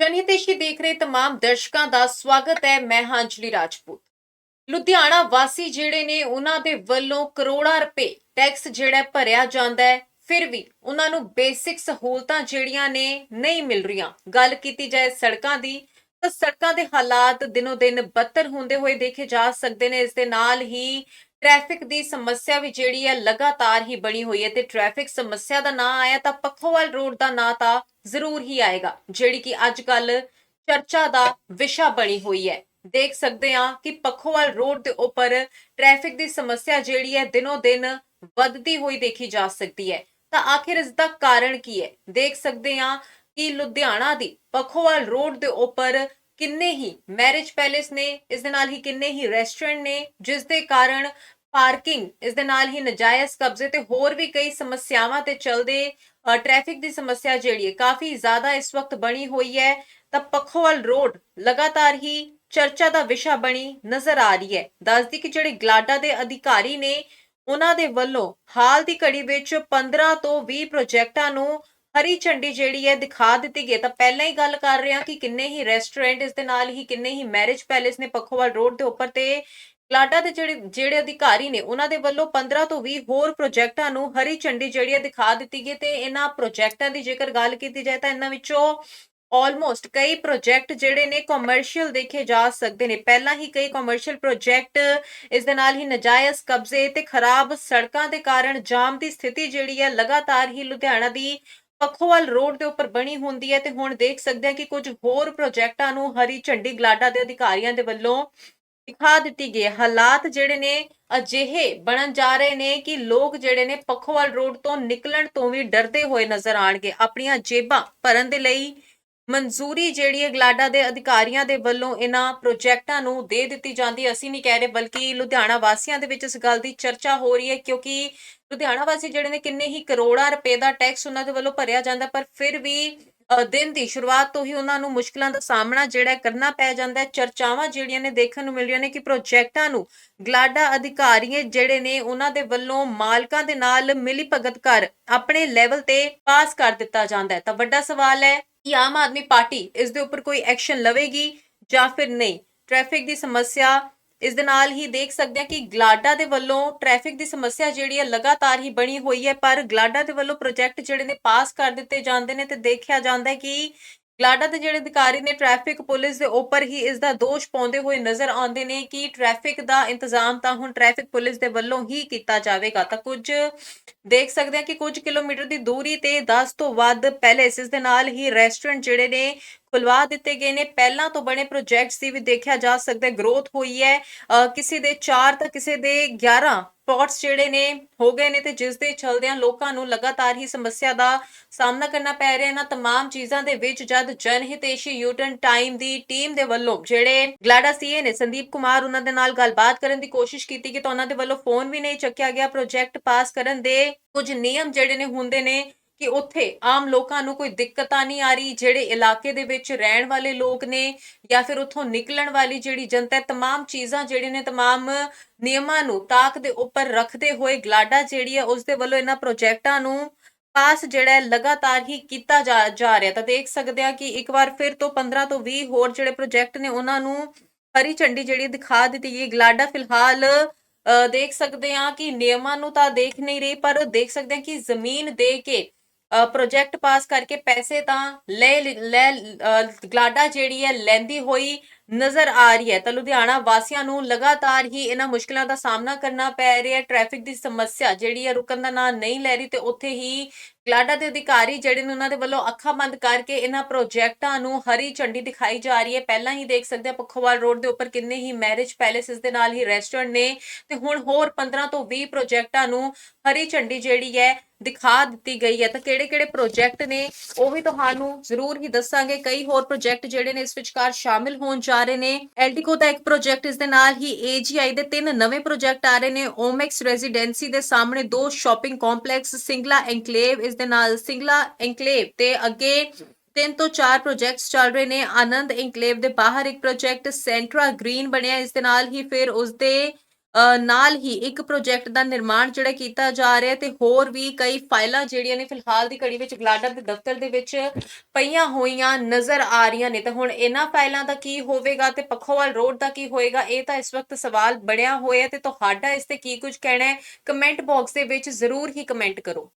ਜਨਹਿਤੇਸ਼ੀ ਦੇਖ ਰਹੇ ਤਮਾਮ ਦਰਸ਼ਕਾਂ ਦਾ ਸਵਾਗਤ ਹੈ, ਮੈਂ ਹਾਂ ਅੰਜਲੀ ਰਾਜਪੂਤ। ਲੁਧਿਆਣਾ ਵਾਸੀ ਜਿਹੜੇ ਨੇ, ਉਹਨਾਂ ਦੇ ਵੱਲੋਂ ਕਰੋੜਾਂ ਰੁਪਏ ਟੈਕਸ ਜਿਹੜਾ ਭਰਿਆ ਜਾਂਦਾ ਹੈ। ਫਿਰ ਵੀ ਉਹਨਾਂ ਨੂੰ ਬੇਸਿਕ ਸਹੂਲਤਾਂ ਜਿਹੜੀਆਂ ਨੇ, ਨਹੀਂ ਮਿਲ ਰਹੀਆਂ। ਗੱਲ ਕੀਤੀ ਜਾਏ ਸੜਕਾਂ ਦੀ, ਤਾਂ ਸੜਕਾਂ ਦੇ ਹਾਲਾਤ ਦਿਨੋ ਦਿਨ ਬੱਤਰ ਹੁੰਦੇ ਹੋਏ ਦੇਖੇ ਜਾ ਸਕਦੇ ਨੇ। ਇਸ ਦੇ ਨਾਲ ਹੀ ਟ੍ਰੈਫਿਕ ਦੀ ਸਮੱਸਿਆ ਵੀ ਜਿਹੜੀ ਹੈ ਲਗਾਤਾਰ ਹੀ ਬਣੀ ਹੋਈ ਹੈ ਤੇ ਟ੍ਰੈਫਿਕ ਸਮੱਸਿਆ ਦਾ ਨਾਂ ਆਇਆ ਤਾਂ ਪੱਖੋਵਾਲ ਰੋਡ ਦਾ ਨਾਂ ਤਾਂ ਜ਼ਰੂਰ ਹੀ ਆਏਗਾ, ਜਿਹੜੀ ਕਿ ਅੱਜ ਕੱਲ ਚਰਚਾ ਦਾ ਵਿਸ਼ਾ ਬਣੀ ਹੋਈ ਹੈ। ਦੇਖ ਸਕਦੇ ਹਾਂ ਕਿ ਪੱਖੋਵਾਲ ਰੋਡ ਦੇ ਉੱਪਰ ਟ੍ਰੈਫਿਕ ਦੀ ਸਮੱਸਿਆ ਜਿਹੜੀ ਹੈ ਦਿਨੋ ਦਿਨ ਵੱਧਦੀ ਹੋਈ ਦੇਖੀ ਜਾ ਸਕਦੀ ਹੈ। ਤਾਂ ਆਖਿਰ ਇਸ ਦਾ ਕਾਰਨ ਕੀ ਹੈ? ਦੇਖ ਸਕਦੇ ਹਾਂ ਕਿ ਲੁਧਿਆਣਾ ਦੀ ਪੱਖੋਵਾਲ ਰੋਡ ਦੇ ਉੱਪਰ ਕਿੰਨੇ ਹੀ ਮੈਰਿਜ ਪੈਲੇਸ ਨੇ, ਇਸ ਦੇ ਨਾਲ ਹੀ ਕਿੰਨੇ ਹੀ ਰੈਸਟੋਰੈਂਟ ਨੇ, ਜਿਸ ਦੇ ਕਾਰਨ ਪਾਰਕਿੰਗ ਇਸ ਦੇ ਨਾਲ ਹੀ ਨਜਾਇਜ਼ ਕਬਜ਼ੇ ਤੇ ਹੋਰ ਵੀ ਕਈ ਸਮੱਸਿਆਵਾਂ ਤੇ ਚਲਦੇ ਟ੍ਰੈਫਿਕ ਦੀ ਸਮੱਸਿਆ ਜਿਹੜੀ ਹੈ, ਕਾਫੀ ਜ਼ਿਆਦਾ ਇਸ ਵਕਤ ਬਣੀ ਹੋਈ ਹੈ। ਤਾਂ ਪੱਖੋਵਾਲ ਰੋਡ ਲਗਾਤਾਰ ਹੀ ਚਰਚਾ ਦਾ ਵਿਸ਼ਾ ਬਣੀ ਨਜ਼ਰ ਆ ਰਹੀ ਹੈ। ਦੱਸਦੀ ਕਿ ਜਿਹੜੇ ਗਲਾਡਾ ਦੇ ਅਧਿਕਾਰੀ ਨੇ, ਉਹਨਾਂ ਦੇ ਵੱਲੋਂ ਹਾਲ ਦੀ ਘੜੀ ਵਿੱਚ 15 ਤੋਂ 20 ਪ੍ਰੋਜੈਕਟਾਂ ਨੂੰ ਹਰੀ ਝੰਡੀ ਜਿਹੜੀ ਹੈ ਦਿਖਾ ਦਿੱਤੀ ਗਈ ਹੈ। ਤਾਂ ਪਹਿਲਾਂ ਹੀ ਗੱਲ ਕਰ ਰਹੇ ਹਾਂ ਕਿ ਕਿੰਨੇ ਹੀ ਰੈਸਟੋਰੈਂਟ ਇਸ ਦੇ ਨਾਲ ਹੀ, ਕਿੰਨੇ ਹੀ ਮੈਰਿਜ ਪੈਲੇਸ ਨੇ ਪੱਖੋਵਾਲ ਰੋਡ ਦੇ ਉੱਪਰ ਤੇ ਗਲਾਡਾ ਦੇ ਜਿਹੜੇ ਜਿਹੜੇ ਅਧਿਕਾਰੀ ਨੇ, ਉਹਨਾਂ ਦੇ ਵੱਲੋਂ 15 ਤੋਂ 20 ਹੋਰ ਪ੍ਰੋਜੈਕਟਾਂ ਨੂੰ ਹਰੀ ਝੰਡੀ ਜਿਹੜੀ ਹੈ ਦਿਖਾ ਦਿੱਤੀ ਗਈ ਤੇ ਇਹਨਾਂ ਪ੍ਰੋਜੈਕਟਾਂ ਦੀ ਜੇਕਰ ਗੱਲ ਕੀਤੀ ਜਾਏ ਤਾਂ ਇਹਨਾਂ ਵਿੱਚੋਂ ਆਲਮੋਸਟ ਕਈ ਪ੍ਰੋਜੈਕਟ ਜਿਹੜੇ ਨੇ ਕਮਰਸ਼ੀਅਲ ਦੇਖੇ ਜਾ ਸਕਦੇ ਨੇ ਪਹਿਲਾਂ ਹੀ ਕਈ ਕਮਰਸ਼ੀਅਲ ਪ੍ਰੋਜੈਕਟ ਇਸ ਦੇ ਨਾਲ ਹੀ ਨਜਾਇਜ਼ ਕਬਜ਼ੇ ਤੇ ਖਰਾਬ ਸੜਕਾਂ ਦੇ ਕਾਰਨ ਜਾਮ ਦੀ ਸਥਿਤੀ ਜਿਹੜੀ ਹੈ ਲਗਾਤਾਰ ਹੀ ਲੁਧਿਆਣਾ ਦੀ ਪੱਖੋਵਾਲ ਰੋਡ ਦੇ ਉੱਪਰ ਬਣੀ ਹੁੰਦੀ ਹੈ ਤੇ ਹੁਣ ਦੇਖ ਸਕਦੇ ਹਾਂ ਕਿ ਕੁਝ ਹੋਰ ਪ੍ਰੋਜੈਕਟਾਂ ਨੂੰ ਹਰੀ ਝੰਡੀ ਗਲਾਡਾ ਦੇ ਅਧਿਕਾਰੀਆਂ ਦੇ ਵੱਲੋਂ ਦਿਖਾ ਦਿੱਤੀ ਗਈ ਹਾਲਾਤ ਜਿਹੜੇ ਨੇ ਅਜਿਹੇ ਬਣਨ ਜਾ ਰਹੇ ਨੇ ਕਿ ਲੋਕ ਜਿਹੜੇ ਨੇ ਪੱਖੋਵਾਲ ਰੋਡ ਤੋਂ ਨਿਕਲਣ ਤੋਂ ਵੀ ਡਰਦੇ ਹੋਏ ਨਜ਼ਰ ਆਣਗੇ ਆਪਣੀਆਂ ਜੇਬਾਂ ਭਰਨ ਦੇ ਲਈ ਮਨਜ਼ੂਰੀ ਜਿਹੜੀ ਹੈ ਗਲਾਡਾ ਦੇ ਅਧਿਕਾਰੀਆਂ ਦੇ ਵੱਲੋਂ ਇਹਨਾਂ ਪ੍ਰੋਜੈਕਟਾਂ ਨੂੰ ਦੇ ਦਿੱਤੀ ਜਾਂਦੀ ਹੈ। ਅਸੀਂ ਨਹੀਂ ਕਹਿ ਰਹੇ ਬਲਕਿ ਲੁਧਿਆਣਾ ਵਾਸੀਆਂ ਦੇ ਵਿੱਚ ਇਸ ਗੱਲ ਦੀ ਚਰਚਾ ਹੋ ਰਹੀ ਹੈ ਕਿਉਂਕਿ ਲੁਧਿਆਣਾ ਵਾਸੀ ਜਿਹੜੇ ਨੇ ਕਿੰਨੇ ਹੀ ਕਰੋੜਾਂ ਰੁਪਏ ਦਾ ਟੈਕਸ ਉਹਨਾਂ ਦੇ ਵੱਲੋਂ ਭਰਿਆ ਜਾਂਦਾ ਪਰ ਫਿਰ ਵੀ ਦਿਨ ਦੀ ਸ਼ੁਰੂਆਤ ਤੋਂ ਹੀ ਉਹਨਾਂ ਨੂੰ ਮੁਸ਼ਕਲਾਂ ਦਾ ਸਾਹਮਣਾ ਜਿਹੜਾ ਕਰਨਾ ਪੈ ਜਾਂਦਾ ਹੈ ਚਰਚਾਵਾਂ ਜਿਹੜੀਆਂ ਨੇ ਦੇਖਣ ਨੂੰ ਮਿਲ ਰਹੀਆਂ ਨੇ ਕਿ ਪ੍ਰੋਜੈਕਟਾਂ ਨੂੰ ਗਲਾਡਾ ਅਧਿਕਾਰੀ ਜਿਹੜੇ ਨੇ ਉਹਨਾਂ ਦੇ ਵੱਲੋਂ ਮਾਲਕਾਂ ਦੇ ਨਾਲ ਮਿਲੀ ਭਗਤ ਕਰ ਆਪਣੇ ਲੈਵਲ ਤੇ ਪਾਸ ਕਰ ਦਿੱਤਾ ਜਾਂਦਾ ਹੈ ਤਾਂ ਵੱਡਾ ਸਵਾਲ ਹੈ ਕਿ ਆਮ ਆਦਮੀ ਪਾਰਟੀ ਇਸ ਦੇ ਉੱਪਰ ਕੋਈ ਐਕਸ਼ਨ ਲਵੇਗੀ ਜਾਂ ਫਿਰ ਨਹੀਂ? ਟ੍ਰੈਫਿਕ ਦੀ ਸਮੱਸਿਆ ਇਸ ਦੇ ਨਾਲ ਹੀ ਦੇਖ ਸਕਦੇ ਹਾਂ ਕਿ ਗਲਾਡਾ ਦੇ ਵੱਲੋਂ ਟ੍ਰੈਫਿਕ ਦੀ ਸਮੱਸਿਆ ਜਿਹੜੀ ਹੈ ਲਗਾਤਾਰ ਹੀ ਬਣੀ ਹੋਈ ਹੈ, ਪਰ ਗਲਾਡਾ ਦੇ ਵੱਲੋਂ ਪ੍ਰੋਜੈਕਟ ਜਿਹੜੇ ਨੇ ਪਾਸ ਕਰ ਦਿੱਤੇ ਜਾਂਦੇ ਨੇ ਤੇ ਦੇਖਿਆ ਜਾਂਦਾ ਹੈ ਕਿ ਗਲਾਡਾ ਦੇ ਜਿਹੜੇ ਅਧਿਕਾਰੀ ਨੇ ਟ੍ਰੈਫਿਕ ਪੁਲਿਸ ਦੇ ਉੱਪਰ ਹੀ ਇਸ ਦਾ ਦੋਸ਼ ਪਾਉਂਦੇ ਹੋਏ ਨਜ਼ਰ ਆਉਂਦੇ ਨੇ ਕਿ ਟ੍ਰੈਫਿਕ ਦਾ ਇੰਤਜ਼ਾਮ ਤਾਂ ਹੁਣ ਟ੍ਰੈਫਿਕ ਪੁਲਿਸ ਦੇ ਵੱਲੋਂ ਹੀ ਕੀਤਾ ਜਾਵੇਗਾ। ਤਾਂ ਕੁਝ ਦੇਖ ਸਕਦੇ ਹਾਂ ਕਿ ਕੁਝ ਕਿਲੋਮੀਟਰ ਦੀ ਦੂਰੀ ਤੇ 10 ਤੋਂ ਵੱਧ ਪੈਲੇਸ ਇਸ ਦੇ ਨਾਲ ਹੀ ਰੈਸਟੋਰੈਂਟ ਜਿਹੜੇ ਨੇ ਖੁਲਵਾ ਦਿੱਤੇ ਗਏ ਨੇ ਪਹਿਲਾਂ ਤੋਂ ਬਣੇ ਪ੍ਰੋਜੈਕਟਸ ਦੀ ਵੀ ਦੇਖਿਆ ਜਾ ਸਕਦਾ ਹੈ ਗਰੋਥ ਹੋਈ ਹੈ ਅਹ ਕਿਸੇ ਦੇ 4 ਤਾਂ ਕਿਸੇ ਦੇ 11 ਪਲਾਟਸ ਜਿਹੜੇ ਨੇ ਹੋ ਗਏ ਨੇ ਤੇ ਜਿਸ ਦੇ ਚਲਦਿਆਂ ਲੋਕਾਂ ਨੂੰ ਲਗਾਤਾਰ ਹੀ ਸਮੱਸਿਆ ਦਾ ਸਾਹਮਣਾ ਕਰਨਾ ਪੈ ਰਿਹਾ ਇਹਨਾਂ तमाम ਚੀਜ਼ਾਂ ਦੇ ਵਿੱਚ ਜਦ ਜਨਹਿਤੇਸ਼ੀ ਯੂਟਰਨ ਟਾਈਮ ਦੀ ਟੀਮ ਦੇ ਵੱਲੋਂ ਜਿਹੜੇ ਗਲਾਡਾ ਸੀਏ ਨੇ ਸੰਦੀਪ ਕੁਮਾਰ ਉਹਨਾਂ ਦੇ ਨਾਲ ਗੱਲਬਾਤ ਕਰਨ ਦੀ ਕੋਸ਼ਿਸ਼ ਕੀਤੀ ਕਿ ਤਾਂ ਉਹਨਾਂ ਦੇ ਵੱਲੋਂ ਫੋਨ ਵੀ ਨਹੀਂ ਚੱਕਿਆ ਗਿਆ ਪ੍ਰੋਜੈਕਟ ਪਾਸ ਕਰਨ ਦੇ ਕੁਝ ਨਿਯਮ ਜਿਹੜੇ ਨੇ ਹੁੰਦੇ ਨੇ ਕਿ ਉੱਥੇ ਆਮ ਲੋਕਾਂ ਨੂੰ ਕੋਈ ਦਿੱਕਤਾਂ ਨਹੀਂ ਆ ਰਹੀ ਜਿਹੜੇ ਇਲਾਕੇ ਦੇ ਵਿੱਚ ਰਹਿਣ ਵਾਲੇ ਲੋਕ ਨੇ ਜਾਂ ਫਿਰ ਉੱਥੋਂ ਨਿਕਲਣ ਵਾਲੀ ਜਿਹੜੀ ਜਨਤਾ ਹੈ तमाम ਚੀਜ਼ਾਂ ਜਿਹੜੇ ਨੇ तमाम ਨਿਯਮਾਂ ਨੂੰ ਤਾਕ ਦੇ ਉੱਪਰ ਰੱਖਦੇ ਹੋਏ ਗਲਾਡਾ ਜਿਹੜੀ ਹੈ ਉਸ ਦੇ ਵੱਲੋਂ ਇਹਨਾਂ ਪ੍ਰੋਜੈਕਟਾਂ ਨੂੰ ਪਾਸ ਜਿਹੜਾ ਹੈ ਲਗਾਤਾਰ ਹੀ ਕੀਤਾ ਜਾ ਜਾ ਰਿਹਾ ਤਾਂ ਦੇਖ ਸਕਦੇ ਆ ਕਿ ਇੱਕ ਵਾਰ ਫਿਰ ਤੋਂ 15 ਤੋਂ 20 ਹੋਰ ਜਿਹੜੇ ਪ੍ਰੋਜੈਕਟ ਨੇ ਉਹਨਾਂ ਨੂੰ ਹਰੀ ਝੰਡੀ ਜਿਹੜੀ ਦਿਖਾ ਦਿੱਤੀ ਗਈ ਗਲਾਡਾ ਫਿਲਹਾਲ ਅ, ਦੇਖ ਸਕਦੇ ਆ ਕਿ ਨਿਯਮਾਂ ਨੂੰ ਤਾਂ ਦੇਖ ਨਹੀਂ ਰਹੀ ਪਰ ਦੇਖ ਸਕਦੇ ਆ ਕਿ ਜ਼ਮੀਨ ਦੇ ਕੇ ਪ੍ਰੋਜੈਕਟ ਪਾਸ ਕਰਕੇ ਪੈਸੇ ਤਾਂ ਲੈ ਲੈ ਅ, ਗਲਾਡਾ ਜਿਹੜੀ ਹੈ ਲੈਂਦੀ ਹੋਈ ਨਜ਼ਰ ਆ ਰਹੀ ਹੈ। ਤਾਂ ਲੁਧਿਆਣਾ ਵਾਸੀਆਂ ਨੂੰ ਲਗਾਤਾਰ ਹੀ ਇਹਨਾਂ ਮੁਸ਼ਕਲਾਂ ਦਾ ਸਾਹਮਣਾ ਕਰਨਾ ਪੈ ਰਿਹਾ ਹੈ। ਟ੍ਰੈਫਿਕ ਦੀ ਸਮੱਸਿਆ ਜਿਹੜੀ ਹੈ ਰੁਕਣ ਦਾ ਨਾਂ ਨਹੀਂ ਲੈ ਰਹੀ ਤੇ ਉੱਥੇ ਹੀ ਗਲਾਡਾ ਦੇ ਅਧਿਕਾਰੀ ਜਿਹੜੇ ਨੇ ਉਹਨਾਂ ਦੇ ਵੱਲੋਂ ਅੱਖਾਂ ਬੰਦ ਕਰਕੇ ਇਹਨਾਂ ਪ੍ਰੋਜੈਕਟਾਂ ਨੂੰ ਹਰੀ ਝੰਡੀ ਦਿਖਾਈ ਜਾ ਰਹੀ ਹੈ। ਪਹਿਲਾਂ ਹੀ ਦੇਖ ਸਕਦੇ ਆ ਪੱਖੋਵਾਲ ਰੋਡ ਦੇ ਉੱਪਰ ਕਿੰਨੇ ਹੀ ਮੈਰਿਜ ਪੈਲੇਸਿਸ ਦੇ ਨਾਲ ਹੀ ਰੈਸਟੋਰੈਂਟ ਨੇ ਤੇ ਹੁਣ ਹੋਰ 15 ਤੋਂ 20 ਪ੍ਰੋਜੈਕਟਾਂ ਨੂੰ ਹਰੀ ਝੰਡੀ ਜਿਹੜੀ ਹੈ ਦਿਖਾ ਦਿੱਤੀ ਗਈ ਹੈ। ਤਾਂ ਕਿਹੜੇ-ਕਿਹੜੇ ਪ੍ਰੋਜੈਕਟ ਨੇ ਉਹ ਵੀ ਤੁਹਾਨੂੰ ਜ਼ਰੂਰ ਹੀ ਦੱਸਾਂਗੇ। ਕਈ ਹੋਰ ਪ੍ਰੋਜੈਕਟ ਜਿਹੜੇ ਨੇ ਇਸ ਵਿਚਕਾਰ ਸ਼ਾਮਿਲ ਹੋਣ ਜਾ ਰਹੇ ਨੇ। ਐਲਟੀਕੋ ਦਾ ਇੱਕ ਪ੍ਰੋਜੈਕਟ ਇਸ ਦੇ ਨਾਲ ਹੀ ਏਜੀਆਈ ਦੇ ਤਿੰਨ ਨਵੇਂ ਪ੍ਰੋਜੈਕਟ ਆ ਰਹੇ ਨੇ। ਓਮੈਕਸ ਰੈਜ਼ੀਡੈਂਸੀ ਦੇ ਸਾਹਮਣੇ ਦੋ ਸ਼ਾਪਿੰਗ ਕੰਪਲੈਕਸ, ਸਿੰਗਲਾ ਐਨਕਲੇਵ ਇਸ ਦੇ ਨਾਲ ਸਿੰਗਲਾ ਐਨਕਲੇਵ ਤੇ ਅੱਗੇ ਤਿੰਨ ਤੋਂ ਚਾਰ ਪ੍ਰੋਜੈਕਟਸ ਚੱਲ ਰਹੇ ਨੇ। ਆਨੰਦ ਐਨਕਲੇਵ ਦੇ ਬਾਹਰ ਇੱਕ ਪ੍ਰੋਜੈਕਟ ਸੈਂਟਰਾ ਗ੍ਰੀਨ ਬਣਿਆ। ਇਸ ਦੇ ਨਾਲ ਹੀ ਫਿਰ ਉਸ ਦੇ ਨਾਲ ਹੀ ਇੱਕ ਪ੍ਰੋਜੈਕਟ ਦਾ ਨਿਰਮਾਣ ਜਿਹੜਾ ਕੀਤਾ ਜਾ ਰਿਹਾ ਤੇ ਹੋਰ ਵੀ ਕਈ ਫਾਈਲਾਂ ਜਿਹੜੀਆਂ ਨੇ ਫਿਲਹਾਲ ਦੀ ਘੜੀ ਵਿੱਚ ਗਲਾਡਾ ਦੇ ਦਫ਼ਤਰ ਦੇ ਵਿੱਚ ਪਈਆਂ ਹੋਈਆਂ ਨਜ਼ਰ ਆ ਰਹੀਆਂ ਨੇ। ਤਾਂ ਹੁਣ ਇਹਨਾਂ ਫਾਈਲਾਂ ਦਾ ਕੀ ਹੋਵੇਗਾ ਤੇ ਪੱਖੋਵਾਲ ਰੋਡ ਦਾ ਕੀ ਹੋਏਗਾ, ਇਹ ਤਾਂ ਇਸ ਵਕਤ ਸਵਾਲ ਬਣਿਆ ਹੋਇਆ ਤੇ ਤੁਹਾਡਾ ਇਸ ਤੇ ਕੀ ਕੁਝ ਕਹਿਣਾ ਹੈ? ਕਮੈਂਟ ਬਾਕਸ ਦੇ ਵਿੱਚ ਜ਼ਰੂਰ ਹੀ ਕਮੈਂਟ ਕਰੋ।